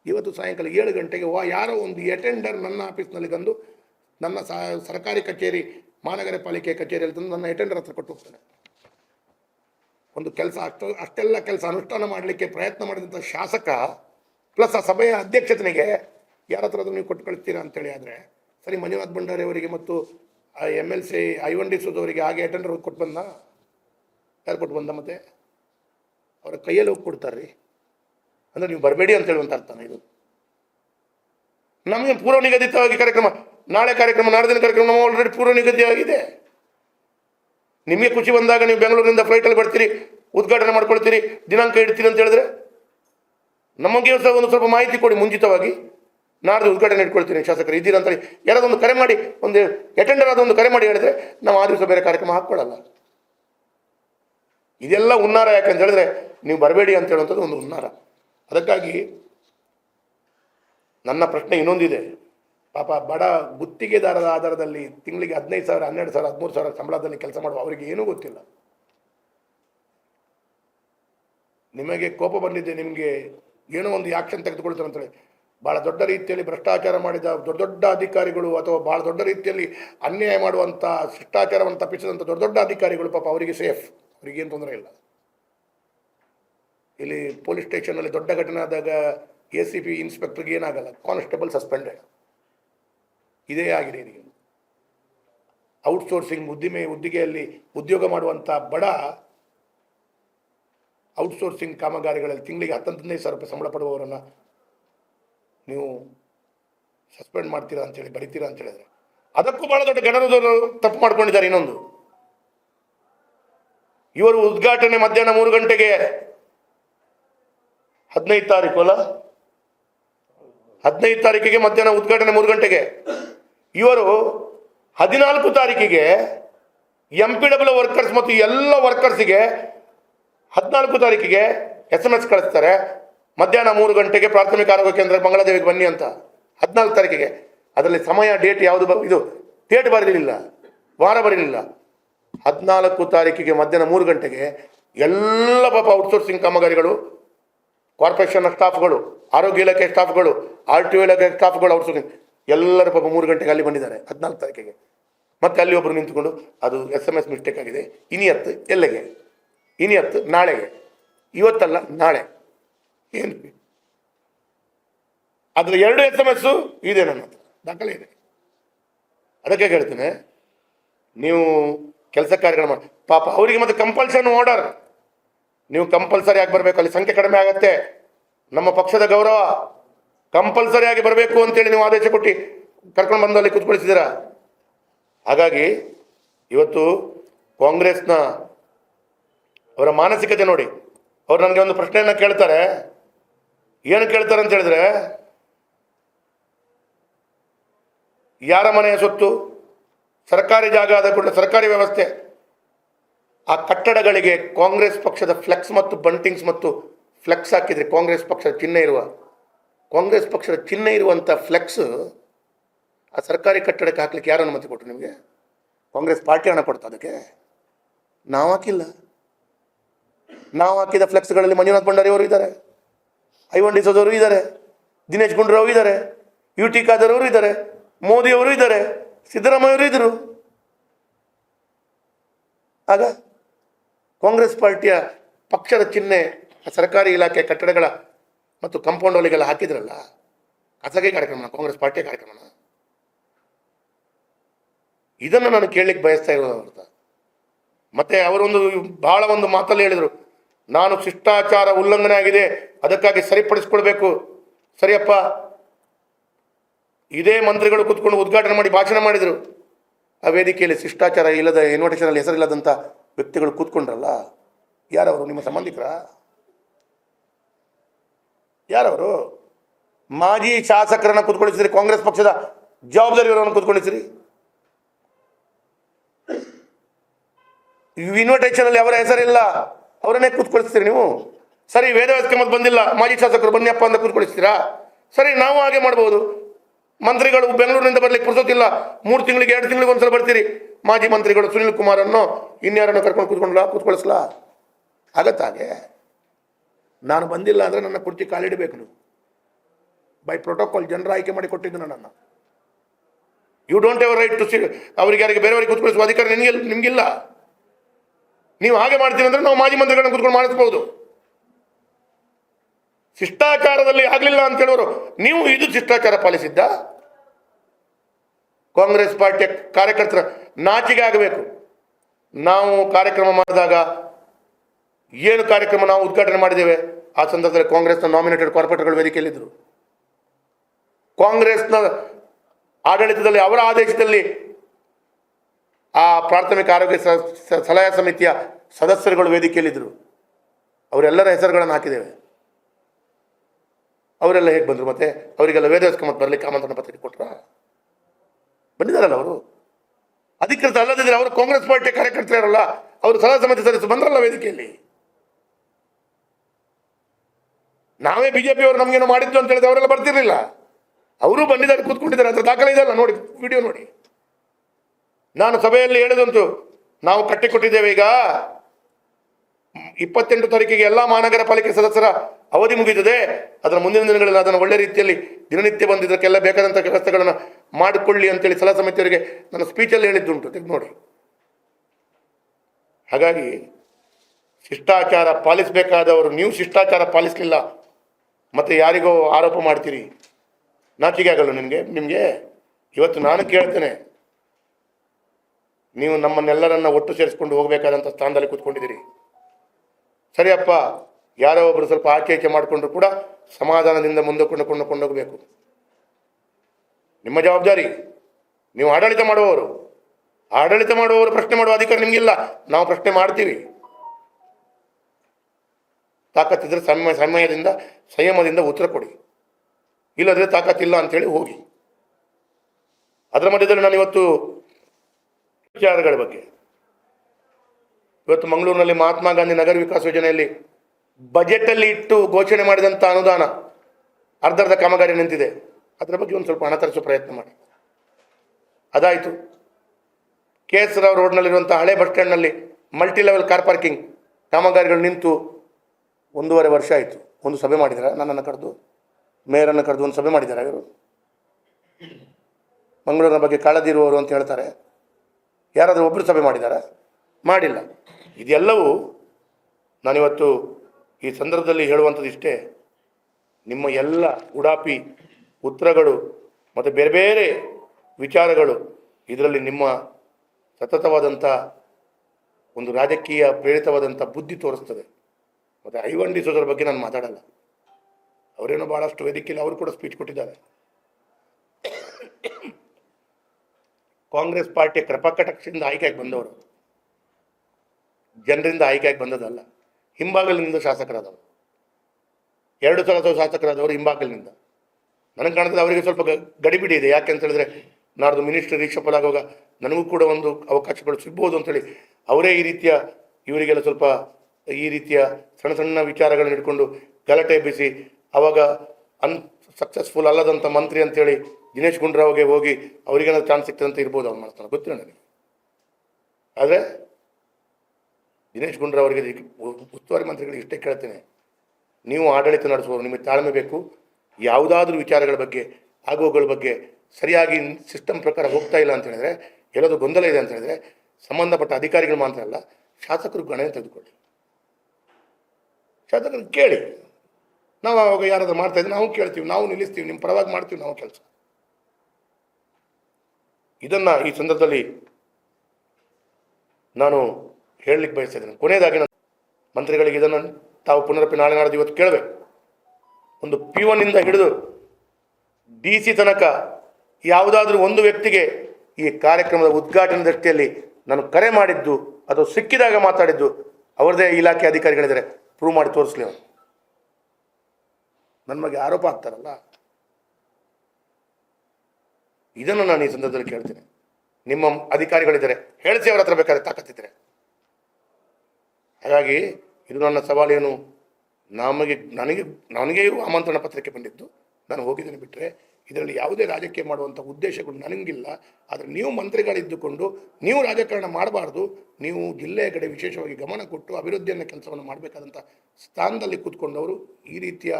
ಇವತ್ತು ಸಾಯಂಕಾಲ ಏಳು ಗಂಟೆಗೆ ವಾ, ಯಾರೋ ಒಂದು ಅಟೆಂಡರ್ ನನ್ನ ಆಫೀಸ್ನಲ್ಲಿ ಬಂದು ನನ್ನ ಸರ್ಕಾರಿ ಕಚೇರಿ ಮಹಾನಗರ ಪಾಲಿಕೆ ಕಚೇರಿಯಲ್ಲಿ ತಂದು ನನ್ನ ಅಟೆಂಡರ್ ಹತ್ರ ಕೊಟ್ಟು ಹೋಗ್ತಾನೆ. ಒಂದು ಕೆಲಸ ಅಷ್ಟು, ಅಷ್ಟೆಲ್ಲ ಕೆಲಸ ಅನುಷ್ಠಾನ ಮಾಡಲಿಕ್ಕೆ ಪ್ರಯತ್ನ ಮಾಡಿದಂಥ ಶಾಸಕ ಪ್ಲಸ್ ಆ ಸಭೆಯ ಅಧ್ಯಕ್ಷತೆಗೆ ಯಾರ ಹತ್ರ ಅದನ್ನು ನೀವು ಕೊಟ್ಟು ಕಳಿಸ್ತೀರಾ ಅಂತೇಳಿ ಆದರೆ, ಸರಿ ಮಂಜುನಾಥ್ ಭಂಡಾರಿ ಅವರಿಗೆ ಮತ್ತು M L C Ivan D ಸೋದವರಿಗೆ ಹಾಗೆ ಅಟೆಂಡರ್ ಕೊಟ್ಟು ಬಂದ? ಯಾರು ಕೊಟ್ಟು ಬಂದ ಮತ್ತೆ? ಅವರ ಕೈಯಲ್ಲಿ ಹೋಗಿ ಕೊಡ್ತಾರೆ ರೀ ಅಂದರೆ ನೀವು ಬರಬೇಡಿ ಅಂತ ಹೇಳುವಂಥ ಅರ್ಥನ ಇದು. ನಮಗೆ ಪೂರ್ವ ನಿಗದಿತವಾಗಿ ಕಾರ್ಯಕ್ರಮ, ನಾಳೆ ಕಾರ್ಯಕ್ರಮ ನಾಡಿನ ಕಾರ್ಯಕ್ರಮ ಆಲ್ರೆಡಿ ಪೂರ್ವ ನಿಗದಿ ಆಗಿದೆ ನಿಮಗೆ ಖುಷಿ ಬಂದಾಗ ನೀವು ಬೆಂಗಳೂರಿನಿಂದ ಫ್ಲೈಟಲ್ಲಿ ಬರ್ತೀರಿ, ಉದ್ಘಾಟನೆ ಮಾಡ್ಕೊಳ್ತೀರಿ, ದಿನಾಂಕ ಇಡ್ತೀರಿ ಅಂತ ಹೇಳಿದ್ರೆ ನಮಗೆ ಸಹ ಒಂದು ಸ್ವಲ್ಪ ಮಾಹಿತಿ ಕೊಡಿ ಮುಂಚಿತವಾಗಿ. ನಾಡ್ದು ಉದ್ಘಾಟನೆ ಇಟ್ಕೊಳ್ತೀನಿ ಶಾಸಕರು, ಇದ್ದೀರ ಅಂತ ಹೇಳಿ. ಯಾರಾದೊಂದು ಕರೆ ಮಾಡಿ, ಒಂದು ಅಟೆಂಡರ್ ಆದ ಒಂದು ಕರೆ ಮಾಡಿ ಹೇಳಿದ್ರೆ ನಾವು ಆ ದಿವಸ ಬೇರೆ ಕಾರ್ಯಕ್ರಮ ಹಾಕ್ಕೊಳ್ಳಲ್ಲ ಇದೆಲ್ಲ ಹುನ್ನಾರ ಯಾಕಂತ ಹೇಳಿದ್ರೆ ನೀವು ಬರಬೇಡಿ ಅಂತ ಹೇಳುವಂಥದ್ದು ಒಂದು ಹುನ್ನಾರ ಅದಕ್ಕಾಗಿ ನನ್ನ ಪ್ರಶ್ನೆ ಇನ್ನೊಂದಿದೆ. ಪಾಪ ಬಡ ಗುತ್ತಿಗೆದಾರರ ಆಧಾರದಲ್ಲಿ ತಿಂಗಳಿಗೆ ಹದಿನೈದು ಸಾವಿರ, ಹನ್ನೆರಡು ಸಾವಿರ, ಹದಿಮೂರು ಸಾವಿರ ಸಂಬಳದಲ್ಲಿ ಕೆಲಸ ಮಾಡುವ ಅವರಿಗೆ ಏನೂ ಗೊತ್ತಿಲ್ಲ. ನಿಮಗೆ ಕೋಪ ಬಂದಿದೆ, ನಿಮಗೆ ಏನೋ ಒಂದು ಆ್ಯಕ್ಷನ್ ತೆಗೆದುಕೊಳ್ತಾರೆ ಅಂತೇಳಿ ಭಾಳ ದೊಡ್ಡ ರೀತಿಯಲ್ಲಿ ಭ್ರಷ್ಟಾಚಾರ ಮಾಡಿದ ದೊಡ್ಡ ದೊಡ್ಡ ಅಧಿಕಾರಿಗಳು ಅಥವಾ ಭಾಳ ದೊಡ್ಡ ರೀತಿಯಲ್ಲಿ ಅನ್ಯಾಯ ಮಾಡುವಂಥ ಶಿಷ್ಟಾಚಾರವನ್ನು ತಪ್ಪಿಸಿದಂಥ ದೊಡ್ಡ ದೊಡ್ಡ ಅಧಿಕಾರಿಗಳು ಪಾಪ ಅವರಿಗೆ ಸೇಫ್ ಅವರಿಗೇನು ತೊಂದರೆ ಇಲ್ಲ. ಇಲ್ಲಿ ಪೊಲೀಸ್ ಸ್ಟೇಷನಲ್ಲಿ ದೊಡ್ಡ ಘಟನೆ ಆದಾಗ ಎ ಸಿ ಪಿ ಇನ್ಸ್ಪೆಕ್ಟರ್ಗೆ ಏನಾಗಲ್ಲ. Constable suspended. ಇದೇ ಆಗಿದೆ ಇದೀಗ ಔಟ್ಸೋರ್ಸಿಂಗ್ ಉದ್ದಿಮೆ, ಉದ್ದಿಗೆಯಲ್ಲಿ ಉದ್ಯೋಗ ಮಾಡುವಂಥ ಬಡ ಔಟ್ಸೋರ್ಸಿಂಗ್ ಕಾಮಗಾರಿಗಳಲ್ಲಿ ತಿಂಗಳಿಗೆ ಹತ್ತೊಂದು ಹದಿನೈದು ಸಾವಿರ ರೂಪಾಯಿ ಸಂಬಳ ಪಡುವವರನ್ನು ನೀವು ಸಸ್ಪೆಂಡ್ ಮಾಡ್ತೀರಾ ಅಂತೇಳಿ ಬರೀತೀರಾ ಅಂತ ಹೇಳಿದ್ರೆ. ಅದಕ್ಕೂ ಬಹಳ ದೊಡ್ಡ ಗಣರದವರು ತಪ್ಪು ಮಾಡ್ಕೊಂಡಿದ್ದಾರೆ ಇನ್ನೊಂದು. ಇವರು ಉದ್ಘಾಟನೆ ಮಧ್ಯಾಹ್ನ ಮೂರು ಗಂಟೆಗೆ ಹದಿನೈದು ತಾರೀಕು ಅಲ್ಲ ಹದಿನೈದು ತಾರೀಕಿಗೆ ಮಧ್ಯಾಹ್ನ ಉದ್ಘಾಟನೆ ಮೂರು ಗಂಟೆಗೆ. ಇವರು ಹದಿನಾಲ್ಕು ತಾರೀಕಿಗೆ ಎಂ ಪಿ ಡಬ್ಲ್ಯೂ ವರ್ಕರ್ಸ್ ಮತ್ತು ಎಲ್ಲ ವರ್ಕರ್ಸಿಗೆ ಹದಿನಾಲ್ಕು ತಾರೀಕಿಗೆ ಎಸ್ ಎಂ ಎಸ್ ಕಳಿಸ್ತಾರೆ. ಮಧ್ಯಾಹ್ನ ಮೂರು ಗಂಟೆಗೆ ಪ್ರಾಥಮಿಕ ಆರೋಗ್ಯ ಕೇಂದ್ರ ಮಂಗಳದೇವಿಗೆ ಬನ್ನಿ ಅಂತ. ಹದಿನಾಲ್ಕು ತಾರೀಕಿಗೆ. ಅದರಲ್ಲಿ ಸಮಯ ಡೇಟ್ ಯಾವುದು ಇದು ಡೇಟ್ ಬರಲಿಲ್ಲ. ವಾರ ಬರಲಿಲ್ಲ. ಹದಿನಾಲ್ಕು ತಾರೀಕಿಗೆ ಮಧ್ಯಾಹ್ನ ಮೂರು ಗಂಟೆಗೆ ಎಲ್ಲ ಪಾಪ ಔಟ್ಸೋರ್ಸಿಂಗ್ ಕಾಮಗಾರಿಗಳು ಕಾರ್ಪೊರೇಷನ್ ಸ್ಟಾಫ್ಗಳು, ಆರೋಗ್ಯ ಇಲಾಖೆ ಸ್ಟಾಫ್ಗಳು, ಆರ್ ಟಿ ಒ ಇಲಾಖೆ ಸ್ಟಾಫ್ಗಳು ಔಟ್ಸೋರ್ಸಿಂಗ್ ಎಲ್ಲರೂ ಪಾಪ ಮೂರು ಗಂಟೆಗೆ ಅಲ್ಲಿ ಬಂದಿದ್ದಾರೆ, ಹದಿನಾಲ್ಕು ತಾರೀಕಿಗೆ. ಮತ್ತೆ ಅಲ್ಲಿ ಒಬ್ಬರು ನಿಂತುಕೊಂಡು, ಅದು ಎಸ್ ಎಂ ಎಸ್ ಮಿಸ್ಟೇಕ್ ಆಗಿದೆ ಇನಿಯತ್ತು ಎಲ್ಲಿಗೆ ಇನಿಯತ್ತು ನಾಳೆಗೆ. ಇವತ್ತಲ್ಲ, ನಾಳೆ. ಏನು? ಅದ್ರ ಎರಡು ಎಸ್ ಎಂ ಎಸ್ಸು ಇದೆ ನನ್ನ ಹತ್ರ, ದಾಖಲೆ ಇದೆ. ಅದಕ್ಕೆ ಹೇಳ್ತೇನೆ, ನೀವು ಕೆಲಸ ಕಾರ್ಯಗಳು ಮಾಡಿ, ಪಾಪ ಅವರಿಗೆ ಮತ್ತೆ ಕಂಪಲ್ಸನ್ ಆರ್ಡರ್ ನೀವು ಕಂಪಲ್ಸರಿ ಆಗಿ ಬರಬೇಕು, ಅಲ್ಲಿ ಸಂಖ್ಯೆ ಕಡಿಮೆ ಆಗತ್ತೆ. ನಮ್ಮ ಪಕ್ಷದ ಗೌರವ ಕಂಪಲ್ಸರಿ ಆಗಿ ಬರಬೇಕು ಅಂತೇಳಿ ನೀವು ಆದೇಶ ಕೊಟ್ಟು ಕರ್ಕೊಂಡು ಬಂದು ಅಲ್ಲಿ ಕೂತ್ಕೊಳಿಸಿದ್ದೀರಾ ಹಾಗಾಗಿ ಇವತ್ತು ಕಾಂಗ್ರೆಸ್ನ ಅವರ ಮಾನಸಿಕತೆ ನೋಡಿ, ಅವ್ರು ನನಗೆ ಒಂದು ಪ್ರಶ್ನೆಯನ್ನು ಕೇಳ್ತಾರೆ. ಏನು ಕೇಳ್ತಾರೆ ಅಂತ ಹೇಳಿದ್ರೆ, ಯಾರ ಮನೆಯ ಸೊತ್ತು ಸರ್ಕಾರಿ ಜಾಗ ಆದ ಕೂಡಲೇ ಸರ್ಕಾರಿ ವ್ಯವಸ್ಥೆ. ಆ ಕಟ್ಟಡಗಳಿಗೆ ಕಾಂಗ್ರೆಸ್ ಪಕ್ಷದ ಫ್ಲೆಕ್ಸ್ ಮತ್ತು ಬಂಟಿಂಗ್ಸ್ ಮತ್ತು ಫ್ಲೆಕ್ಸ್ ಹಾಕಿದರೆ ಕಾಂಗ್ರೆಸ್ ಪಕ್ಷದ ಚಿಹ್ನೆ ಇರುವ, ಕಾಂಗ್ರೆಸ್ ಪಕ್ಷದ ಚಿಹ್ನೆ ಇರುವಂಥ ಫ್ಲೆಕ್ಸ್ ಆ ಸರ್ಕಾರಿ ಕಟ್ಟಡಕ್ಕೆ ಹಾಕ್ಲಿಕ್ಕೆ ಯಾರು ಅನುಮತಿ ಕೊಟ್ಟರು ನಿಮಗೆ? ಕಾಂಗ್ರೆಸ್ ಪಾರ್ಟಿ ಹಣ ಕೊಡ್ತಾ ಅದಕ್ಕೆ? ನಾವು ಹಾಕಿಲ್ಲ. ನಾವು ಹಾಕಿದ ಫ್ಲೆಕ್ಸ್ಗಳಲ್ಲಿ ಮಂಜುನಾಥ್ ಭಂಡಾರಿ ಅವರು ಇದ್ದಾರೆ ಐವನ್ ಡಿಸೋದವರು ಇದ್ದಾರೆ, ದಿನೇಶ್ ಗುಂಡೂರಾವ್ ಇದ್ದಾರೆ, ಯು ಟಿ ಖಾದರ್ ಅವರು ಇದ್ದಾರೆ ಮೋದಿಯವರು ಇದ್ದಾರೆ ಸಿದ್ದರಾಮಯ್ಯವರು ಇದ್ದರು ಆಗ ಕಾಂಗ್ರೆಸ್ ಪಾರ್ಟಿಯ ಪಕ್ಷದ ಚಿಹ್ನೆ ಸರ್ಕಾರಿ ಇಲಾಖೆ ಕಟ್ಟಡಗಳ ಮತ್ತು ಕಂಪೌಂಡ್ ಒಳಗೆಲ್ಲ ಹಾಕಿದ್ರಲ್ಲ, ಖಾಸಗಿ ಕಾರ್ಯಕ್ರಮ ಕಾಂಗ್ರೆಸ್ ಪಾರ್ಟಿಯ ಕಾರ್ಯಕ್ರಮ ಇದನ್ನು ನಾನು ಕೇಳಲಿಕ್ಕೆ ಬಯಸ್ತಾ ಇರೋದು ಮತ್ತೆ ಅವರೊಂದು ಬಹಳ ಒಂದು ಮಾತಲ್ಲಿ ಹೇಳಿದರು, ನಾನು ಶಿಷ್ಟಾಚಾರ ಉಲ್ಲಂಘನೆ ಆಗಿದೆ, ಅದಕ್ಕಾಗಿ ಸರಿಪಡಿಸ್ಕೊಳ್ಬೇಕು ಸರಿಯಪ್ಪ. ಇದೇ ಮಂತ್ರಿಗಳು ಕೂತ್ಕೊಂಡು ಉದ್ಘಾಟನೆ ಮಾಡಿ ಭಾಷಣ ಮಾಡಿದರು. ಆ ವೇದಿಕೆಯಲ್ಲಿ ಶಿಷ್ಟಾಚಾರ ಇಲ್ಲದ ಇನ್ವಿಟೇಷನಲ್ಲಿ ಹೆಸರಿಲ್ಲದಂಥ ವ್ಯಕ್ತಿಗಳು ಕೂತ್ಕೊಂಡ್ರಲ್ಲ, ಯಾರವರು? ನಿಮ್ಮ ಸಂಬಂಧಿಕರ? ಯಾರವರು? ಮಾಜಿ ಶಾಸಕರನ್ನ ಕೂತ್ಕೊಳಿಸಿದ್ರಿ ಕಾಂಗ್ರೆಸ್ ಪಕ್ಷದ ಜವಾಬ್ದಾರಿಯವರನ್ನು ಕೂತ್ಕೊಳಿಸಿರಿ ಇನ್ವಿಟೇಷನ್ ಅಲ್ಲಿ ಅವರ ಹೆಸರಿಲ್ಲ, ಅವರನ್ನೇ ಕೂತ್ಕೊಳಿಸ್ತೀರಿ ನೀವು? ಸರಿ ವೇದವ್ಯಾಸ ಮತ್ತೆ ಬಂದಿಲ್ಲ, ಮಾಜಿ ಶಾಸಕರು ಬನ್ನಿಯಪ್ಪ ಅಂತ ಕೂತ್ಕೊಳಿಸ್ತೀರಾ? ಸರಿ, ನಾವು ಹಾಗೆ ಮಾಡ್ಬೋದು. ಮಂತ್ರಿಗಳು ಬೆಂಗಳೂರಿನಿಂದ ಬರ್ಲಿಕ್ಕೆ ಪುರ್ಸೋತಿಲ್ಲ ಮೂರು ತಿಂಗಳಿಗೆ, ಎರಡು ತಿಂಗಳಿಗೆ ಒಂದ್ಸಲ ಬರ್ತೀರಿ. ಮಾಜಿ ಮಂತ್ರಿಗಳು ಸುನಿಲ್ ಕುಮಾರನ್ನು ಇನ್ಯಾರನ್ನು ಕರ್ಕೊಂಡು ಕೂತ್ಕೊಂಡ್ಲಾ ಕೂತ್ಕೊಳಿಸ್ಲಾ? ಆಗತ್ತಾಗೆ ನಾನು ಬಂದಿಲ್ಲ ಅಂದರೆ ನನ್ನ ಕುರ್ಚಿ ಕಾಲಿಡಬೇಕು ನೀವು. ಬೈ ಪ್ರೋಟೋಕಾಲ್ ಜನರ ಆಯ್ಕೆ ಮಾಡಿ ಕೊಟ್ಟಿದ್ದು ನನ್ನನ್ನು. You don't ever right to see ಅವರಿಗೆ ಯಾರಿಗೆ ಬೇರೆಯವರಿಗೆ ಕೂತ್ಕೊಳಿಸುವ ಅಧಿಕಾರ ನಿನಗೆ, ನಿಮಗಿಲ್ಲ. ನೀವು ಹಾಗೆ ಮಾಡ್ತೀನಿ ಅಂದರೆ ನಾವು ಮಾಜಿ ಮಂತ್ರಿಗಳನ್ನು ಕೂತ್ಕೊಂಡು ಮಾಡಿಸ್ಬೋದು. ಶಿಷ್ಟಾಚಾರದಲ್ಲಿ ಆಗಲಿಲ್ಲ ಅಂತ ಹೇಳೋರು, ನೀವು ಇದು ಶಿಷ್ಟಾಚಾರ ಪಾಲಿಸಿದ್ದ? ಕಾಂಗ್ರೆಸ್ ಪಾರ್ಟಿಯ ಕಾರ್ಯಕರ್ತರ ನಾಚಿಕೆ ಆಗಬೇಕು. ನಾವು ಕಾರ್ಯಕ್ರಮ ಮಾಡಿದಾಗ ಏನು ಕಾರ್ಯಕ್ರಮ ನಾವು ಉದ್ಘಾಟನೆ ಮಾಡಿದ್ದೇವೆ? ಆ ಸಂದರ್ಭದಲ್ಲಿ ಕಾಂಗ್ರೆಸ್ನ ನಾಮಿನೇಟೆಡ್ ಕಾರ್ಪೊರೇಟರ್ಗಳು ವೇದಿಕೆಯಲ್ಲಿದ್ದರು. ಕಾಂಗ್ರೆಸ್ನ ಆಡಳಿತದಲ್ಲಿ ಅವರ ಆದೇಶದಲ್ಲಿ ಆ ಪ್ರಾಥಮಿಕ ಆರೋಗ್ಯ ಸಲಹಾ ಸಮಿತಿಯ ಸದಸ್ಯರುಗಳು ವೇದಿಕೆಯಲ್ಲಿದ್ದರು. ಅವರೆಲ್ಲರ ಹೆಸರುಗಳನ್ನು ಹಾಕಿದ್ದೇವೆ. ಅವರೆಲ್ಲ ಹೇಗೆ ಬಂದರು ಮತ್ತೆ? ಅವರಿಗೆಲ್ಲ ವೇದಸ್ಕ ಮತ್ತು ಬರಲಿಕ್ಕೆ ಆಮಂತ್ರಣ ಪತ್ರಿಕೆ ಕೊಟ್ರ? ಬಂದಿದ್ದಾರಲ್ಲ ಅವರು? ಅಧಿಕೃತ ಅಲ್ಲದಿದ್ದರೆ ಅವರು ಕಾಂಗ್ರೆಸ್ ಪಾರ್ಟಿಯ ಕಾರ್ಯಕರ್ತರಲ್ಲ, ಅವರು ಸಲಹಾ ಸಮಿತಿ ಸದಸ್ಯರು ಬಂದ್ರಲ್ಲ ವೇದಿಕೆಯಲ್ಲಿ? ನಾವೇ ಬಿಜೆಪಿ ಅವರು ನಮಗೇನು ಮಾಡಿದ್ದು ಅಂತ ಹೇಳಿದ್ರೆ ಅವರೆಲ್ಲ ಬರ್ತಿರ್ಲಿಲ್ಲ. ಅವರು ಬಂದಿದ್ದಾರೆ, ಕೂತ್ಕೊಂಡಿದ್ದಾರೆ, ಅದರ ದಾಖಲೆ ಇದೆಯಲ್ಲ ನೋಡಿ, ವಿಡಿಯೋ ನೋಡಿ. ನಾನು ಸಭೆಯಲ್ಲಿ ಹೇಳಿದಂತು ನಾವು ಕಟ್ಟಿಕೊಟ್ಟಿದ್ದೇವೆ ಈಗ. ಇಪ್ಪತ್ತೆಂಟು ತಾರೀಕಿಗೆ ಎಲ್ಲ ಮಹಾನಗರ ಪಾಲಿಕೆ ಸದಸ್ಯರ ಅವಧಿ ಮುಗಿದಿದೆ ಅದರ ಮುಂದಿನ ದಿನಗಳಲ್ಲಿ ಅದನ್ನು ಒಳ್ಳೆ ರೀತಿಯಲ್ಲಿ ದಿನನಿತ್ಯ ಬಂದಿದ್ದಕ್ಕೆಲ್ಲ ಬೇಕಾದಂಥ ವ್ಯವಸ್ಥೆಗಳನ್ನು ಮಾಡಿಕೊಳ್ಳಿ ಅಂತೇಳಿ ಸಲಹಾ ಸಮಿತಿಯವರಿಗೆ ನನ್ನ ಸ್ಪೀಚಲ್ಲಿ ಹೇಳಿದ್ದುಂಟು. ತೆಗೆದು ನೋಡಿ. ಹಾಗಾಗಿ ಶಿಷ್ಟಾಚಾರ ಪಾಲಿಸಬೇಕಾದವರು, ನೀವು ಶಿಷ್ಟಾಚಾರ ಪಾಲಿಸಲಿಲ್ಲ, ಮತ್ತೆ ಯಾರಿಗೋ ಆರೋಪ ಮಾಡ್ತೀರಿ? ನಾಚಿಕೆ ಆಗಲ್ಲ ನಿಮಗೆ? ನಿಮಗೆ? ಇವತ್ತು ನಾನು ಕೇಳ್ತೇನೆ. ನೀವು ನಮ್ಮನ್ನೆಲ್ಲರನ್ನ ಒಟ್ಟು ಸೇರಿಸ್ಕೊಂಡು ಹೋಗಬೇಕಾದಂಥ ಸ್ಥಾನದಲ್ಲಿ ಕೂತ್ಕೊಂಡಿದ್ದೀರಿ. ಸರಿಯಪ್ಪ ಯಾರೋ ಒಬ್ಬರು ಸ್ವಲ್ಪ ಆಚೆ ಈಚೆ ಮಾಡಿಕೊಂಡ್ರು ಕೂಡ ಸಮಾಧಾನದಿಂದ ಮುಂದೆ ಕೊಂಡು ಕೊಂಡು ಕೊಂಡೋಗಬೇಕು ನಿಮ್ಮ ಜವಾಬ್ದಾರಿ, ನೀವು ಆಡಳಿತ ಮಾಡುವವರು. ಆಡಳಿತ ಮಾಡುವವರು ಪ್ರಶ್ನೆ ಮಾಡುವ ಅಧಿಕಾರ ನಿಮಗಿಲ್ಲ, ನಾವು ಪ್ರಶ್ನೆ ಮಾಡ್ತೀವಿ. ತಾಕತ್ತಿದ್ರೆ ಸಮಯ, ಸಮಯದಿಂದ, ಸಂಯಮದಿಂದ ಉತ್ತರ ಕೊಡಿ. ಇಲ್ಲದ್ರೆ ತಾಕತ್ತಿಲ್ಲ ಅಂತೇಳಿ ಹೋಗಿ. ಅದರ ಮಧ್ಯದಲ್ಲಿ ನಾನು ಇವತ್ತು ವಿಚಾರಗಳ ಬಗ್ಗೆ. ಇವತ್ತು ಮಂಗಳೂರಿನಲ್ಲಿ ಮಹಾತ್ಮ ಗಾಂಧಿ ನಗರ ವಿಕಾಸ ಯೋಜನೆಯಲ್ಲಿ ಬಜೆಟಲ್ಲಿ ಇಟ್ಟು ಘೋಷಣೆ ಮಾಡಿದಂಥ ಅನುದಾನ ಅರ್ಧರ್ಧ ಕಾಮಗಾರಿ ನಿಂತಿದೆ ಅದರ ಬಗ್ಗೆ ಒಂದು ಸ್ವಲ್ಪ ಹಣ ತರಿಸೋ ಪ್ರಯತ್ನ ಮಾಡಿ. ಅದಾಯಿತು. ಕೆ ಎಸ್ ರಾವ್ ರೋಡ್ನಲ್ಲಿರುವಂಥ ಹಳೆ ಬಸ್ ಸ್ಟ್ಯಾಂಡ್ನಲ್ಲಿ ಮಲ್ಟಿ ಲೆವೆಲ್ ಕಾರ್ ಪಾರ್ಕಿಂಗ್ ಕಾಮಗಾರಿಗಳು ನಿಂತು ಒಂದೂವರೆ ವರ್ಷ ಆಯಿತು. ಒಂದು ಸಭೆ ಮಾಡಿದ್ದಾರೆ ನನ್ನನ್ನು ಕರೆದು, ಮೇಯರನ್ನು ಕರೆದು ಒಂದು ಸಭೆ ಮಾಡಿದ್ದಾರೆ ಇವರು. ಮಂಗಳೂರಿನ ಬಗ್ಗೆ ಕಾಳಜಿ ಇರುವವರು ಅಂತ ಹೇಳ್ತಾರೆ. ಯಾರಾದರೂ ಒಬ್ಬರು ಸಭೆ ಮಾಡಿದ್ದಾರೆ ಮಾಡಿಲ್ಲ. ಇದೆಲ್ಲವೂ ನಾನಿವತ್ತು ಈ ಸಂದರ್ಭದಲ್ಲಿ ಹೇಳುವಂಥದ್ದು ಇಷ್ಟೇ. ನಿಮ್ಮ ಎಲ್ಲ ಉಡಾಪಿ ಉತ್ತರಗಳು ಮತ್ತು ಬೇರೆ ಬೇರೆ ವಿಚಾರಗಳು ಇದರಲ್ಲಿ ನಿಮ್ಮ ಸತತವಾದಂಥ ಒಂದು ರಾಜಕೀಯ ಪ್ರೇರಿತವಾದಂಥ ಬುದ್ಧಿ ತೋರಿಸ್ತದೆ. ಮತ್ತು ಐವಂಡಿಸೋದ್ರ ಬಗ್ಗೆ ನಾನು ಮಾತಾಡಲ್ಲ. ಅವರೇನೋ ಭಾಳಷ್ಟು ವೇದಿಕೆಯಲ್ಲಿ ಅವರು ಕೂಡ ಸ್ಪೀಚ್ ಕೊಟ್ಟಿದ್ದಾರೆ. ಕಾಂಗ್ರೆಸ್ ಪಾರ್ಟಿಯ ಕೃಪಾಕಟಕ್ಷದಿಂದ ಆಯ್ಕೆಯಾಗಿ ಬಂದವರು. ಜನರಿಂದ ಆಯ್ಕೆಯಾಗಿ ಬಂದದಲ್ಲ ಹಿಂಬಾಗಲಿನಿಂದ ಶಾಸಕರಾದವರು. ಎರಡು ಸಲ ಶಾಸಕರಾದವರು ಹಿಂಬಾಗಲಿನಿಂದ. ನನಗೆ ಕಾಣ್ತದೆ ಅವರಿಗೆ ಸ್ವಲ್ಪ ಗಡಿಬಿಡಿ ಇದೆ. ಯಾಕೆ ಅಂತ ಹೇಳಿದ್ರೆ, ನಾಡ್ದು ಮಿನಿಸ್ಟರ್ ರೀಕ್ಷಪಲ್ ಆಗುವಾಗ ನನಗೂ ಕೂಡ ಒಂದು ಅವಕಾಶಗಳು ಸಿಗ್ಬೋದು ಅಂತೇಳಿ ಅವರೇ ಈ ರೀತಿಯ, ಇವರಿಗೆಲ್ಲ ಸ್ವಲ್ಪ ಈ ರೀತಿಯ ಸಣ್ಣ ಸಣ್ಣ ವಿಚಾರಗಳನ್ನ ಹಿಡ್ಕೊಂಡು ಗಲಾಟೆ ಎಬ್ಬಿಸಿ, ಅವಾಗ ಅನ್ ಸಕ್ಸಸ್ಫುಲ್ ಅಲ್ಲದಂಥ ಮಂತ್ರಿ ಅಂತೇಳಿ ದಿನೇಶ್ ಗುಂಡ್ರಾವ್ಗೆ ಹೋಗಿ ಅವರಿಗೇನಾದ್ರು ಚಾನ್ಸ್ ಸಿಗ್ತದೆ ಅಂತ ಇರ್ಬೋದು ಅವ್ನು ಮಾಡ್ತಾನೆ ಗೊತ್ತಿಲ್ಲ ನನಗೆ. ಆದರೆ ದಿನೇಶ್ ಗುಂಡ್ರಾವ್ ಅವರಿಗೆ ಇದಕ್ಕೆ ಉ- ಉಸ್ತುವಾರಿ ಮಂತ್ರಿಗಳಿಗೆ ಇಷ್ಟೇ ಕೇಳ್ತೇನೆ. ನೀವು ಆಡಳಿತ ನಡೆಸುವವರು ನಿಮಗೆ ತಾಳ್ಮೆ ಬೇಕು. ಯಾವುದಾದ್ರೂ ವಿಚಾರಗಳ ಬಗ್ಗೆ ಆಗುವಗಳ ಬಗ್ಗೆ ಸರಿಯಾಗಿ ಸಿಸ್ಟಮ್ ಪ್ರಕಾರ ಹೋಗ್ತಾ ಇಲ್ಲ ಅಂತ ಹೇಳಿದ್ರೆ, ಎಲ್ಲದು ಗೊಂದಲ ಇದೆ ಅಂತ ಹೇಳಿದ್ರೆ, ಸಂಬಂಧಪಟ್ಟ ಅಧಿಕಾರಿಗಳು ಮಾತ್ರ ಅಲ್ಲ, ಶಾಸಕರು ಗಣನೆ ತೆಗೆದುಕೊಳ್ಳಿ. ಶಾಸಕರು ಕೇಳಿ. ನಾವು ಅವಾಗ ಯಾರಾದ್ರೂ ಮಾಡ್ತಾ ಇದ್ರೆ ನಾವು ಕೇಳ್ತೀವಿ, ನಾವು ನಿಲ್ಲಿಸ್ತೀವಿ ನಿಮ್ಮ ಪರವಾಗಿ ಮಾಡ್ತೀವಿ, ನಾವು ಕೆಲಸ. ಇದನ್ನು ಈ ಸಂದರ್ಭದಲ್ಲಿ ನಾನು ಹೇಳಲಿಕ್ಕೆ ಬಯಸಿದ್ದೇನೆ ಕೊನೆಯದಾಗಿ ನಾನು ಮಂತ್ರಿಗಳಿಗೆ ಇದನ್ನು ತಾವು ಪುನರಪಿ ನಾಳೆ ನಾಡ್ದು ಇವತ್ತು ಕೇಳಬೇಕು. ಒಂದು ಪಿ ಒನ್ನಿಂದ ಹಿಡಿದು ಡಿ ಸಿ ತನಕ ಯಾವುದಾದ್ರೂ ಒಂದು ವ್ಯಕ್ತಿಗೆ ಈ ಕಾರ್ಯಕ್ರಮದ ಉದ್ಘಾಟನೆ ದೃಷ್ಟಿಯಲ್ಲಿ ನಾನು ಕರೆ ಮಾಡಿದ್ದು, ಅದು ಸಿಕ್ಕಿದಾಗ ಮಾತಾಡಿದ್ದು, ಅವರದೇ ಇಲಾಖೆ ಅಧಿಕಾರಿಗಳಿದ್ದಾರೆ. ಪ್ರೂವ್ ಮಾಡಿ ತೋರಿಸ್ಲಿ ಅವರು. ನನ್ನ ಬಗ್ಗೆ ಆರೋಪ ಆಗ್ತಾರಲ್ಲ ಇದನ್ನು ನಾನು ಈ ಸಂದರ್ಭದಲ್ಲಿ ಕೇಳ್ತೇನೆ. ನಿಮ್ಮ ಅಧಿಕಾರಿಗಳಿದ್ದಾರೆ. ಹೇಳಿಸಿ ಅವರ ಹತ್ರ ಬೇಕಾದ್ರೆ ತಾಕತ್ತಿದ್ರೆ. ಹಾಗಾಗಿ ಇದು ನನ್ನ ಸವಾಲೇನು ನಮಗೆ, ನನಗೆ ನನಗೆ ಆಮಂತ್ರಣ ಪತ್ರಿಕೆ ಬಂದಿದ್ದು, ನಾನು ಹೋಗಿದ್ದೇನೆ ಬಿಟ್ಟರೆ ಇದರಲ್ಲಿ ಯಾವುದೇ ರಾಜಕೀಯ ಮಾಡುವಂಥ ಉದ್ದೇಶಗಳು ನನಗಿಲ್ಲ. ಆದರೆ ನೀವು ಮಂತ್ರಿಗಳಿದ್ದುಕೊಂಡು, ನೀವು ರಾಜಕಾರಣ ಮಾಡಬಾರ್ದು, ನೀವು ಜಿಲ್ಲೆಯ ಕಡೆ ವಿಶೇಷವಾಗಿ ಗಮನ ಕೊಟ್ಟು ಅಭಿವೃದ್ಧಿಯನ್ನು ಕೆಲಸವನ್ನು ಮಾಡಬೇಕಾದಂಥ ಸ್ಥಾನದಲ್ಲಿ ಕೂತ್ಕೊಂಡವರು ಈ ರೀತಿಯ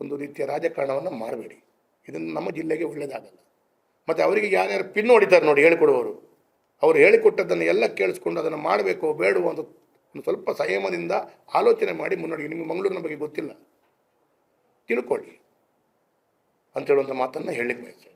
ಒಂದು ರೀತಿಯ ರಾಜಕಾರಣವನ್ನು ಮಾಡಬೇಡಿ. ಇದನ್ನು ನಮ್ಮ ಜಿಲ್ಲೆಗೆ ಒಳ್ಳೆಯದಾಗಲ್ಲ ಮತ್ತು ಅವರಿಗೆ ಯಾರ್ಯಾರು ಪಿನ್ ಹೊಡಿತಾರೆ ನೋಡಿ, ಹೇಳಿಕೊಡುವವರು. ಅವರು ಹೇಳಿಕೊಟ್ಟದ್ದನ್ನು ಎಲ್ಲ ಕೇಳಿಸ್ಕೊಂಡು ಅದನ್ನು ಮಾಡಬೇಕು ಬೇಡವೋ ಅಂತ ಒಂದು ಸ್ವಲ್ಪ ಸಂಯಮದಿಂದ ಆಲೋಚನೆ ಮಾಡಿ ಮುನ್ನಡೆಗೆ. ನಿಮಗೆ ಮಂಗಳೂರಿನ ಬಗ್ಗೆ ಗೊತ್ತಿಲ್ಲ. ತಿಳ್ಕೊಳ್ಳಿ. ಅಂತ ಹೇಳುವಂಥ ಮಾತನ್ನು ಹೇಳಲಿಕ್ಕೆ ಬಯಸ್ತೇನೆ.